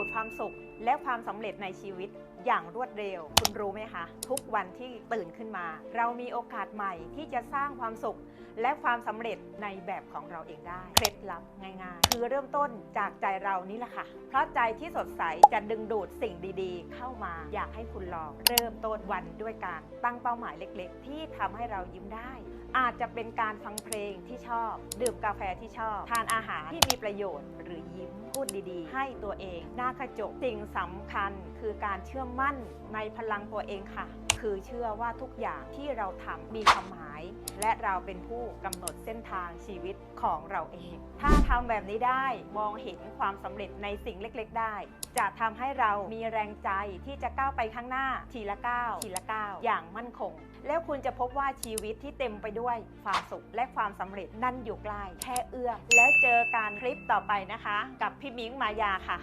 ดูดความสุขและความสำเร็จในชีวิตอย่างรวดเร็ว คุณรู้ไหมคะ ทุกวันที่ตื่นขึ้นมา เรามีโอกาสใหม่ที่จะสร้างความสุข และความสำเร็จในแบบของเราเองได้ เคล็ดลับง่ายๆ คือเริ่มต้นจากใจเรานี่แหละค่ะ เพราะใจที่สดใสจะดึงดูดสิ่งดีๆ เข้ามา อยากให้คุณลองเริ่มต้นวันด้วยการตั้งเป้าหมายเล็กๆ ที่ทำให้เรายิ้มได้ อาจจะเป็นการฟังเพลงที่ชอบ ดื่มกาแฟที่ชอบ ทานอาหารที่มีประโยชน์หรือยิ้มพูด ให้ตัวเองหน้ากระจกสิ่งสำคัญคือการเชื่อมั่นในพลังตัวเองค่ะ คือเชื่อว่าทุกอย่างที่เราทำมีความหมาย และเราเป็นผู้กำหนดเส้นทางชีวิตของเราเอง ถ้าทำแบบนี้ได้มองเห็นความสำเร็จในสิ่งเล็ก ๆ ได้ จะทำให้เรามีแรงใจที่จะก้าวไปข้างหน้าทีละก้าวทีละก้าวอย่างมั่นคง แล้วคุณจะพบว่าชีวิตที่เต็มไปด้วยความสุขและความสำเร็จนั่นอยู่ใกล้แค่เอื้อมแล้วเจอการคลิปต่อไปนะคะ กับพี่มิ้งมายาค่ะ